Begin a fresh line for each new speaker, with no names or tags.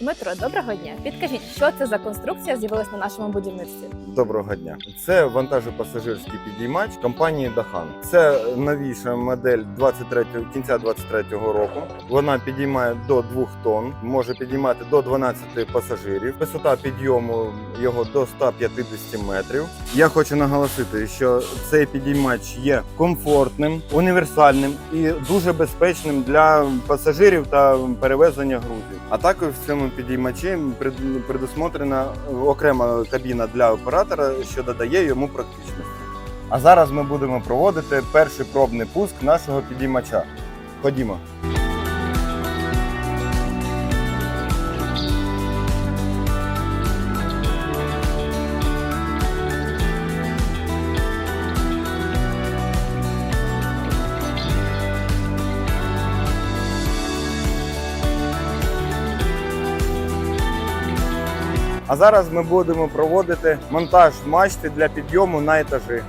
Дмитро, доброго дня. Підкажіть, що це за конструкція з'явилась на нашому будівництві?
Доброго дня. Це вантажопасажирський підіймач компанії Дахан. Це новіша модель 23 кінця 23-го року. Вона підіймає до 2 тонн, може підіймати до 12 пасажирів. Висота підйому його до 150 метрів. Я хочу наголосити, що цей підіймач є комфортним, універсальним і дуже безпечним для пасажирів та перевезення грузів. А також в цьому підіймачі пред- предусмотрена окрема кабіна для оператора, що додає йому практичності. А зараз ми будемо проводити перший пробний пуск нашого підіймача. Ходімо. А зараз ми будемо проводити монтаж мачти для підйому на етажі.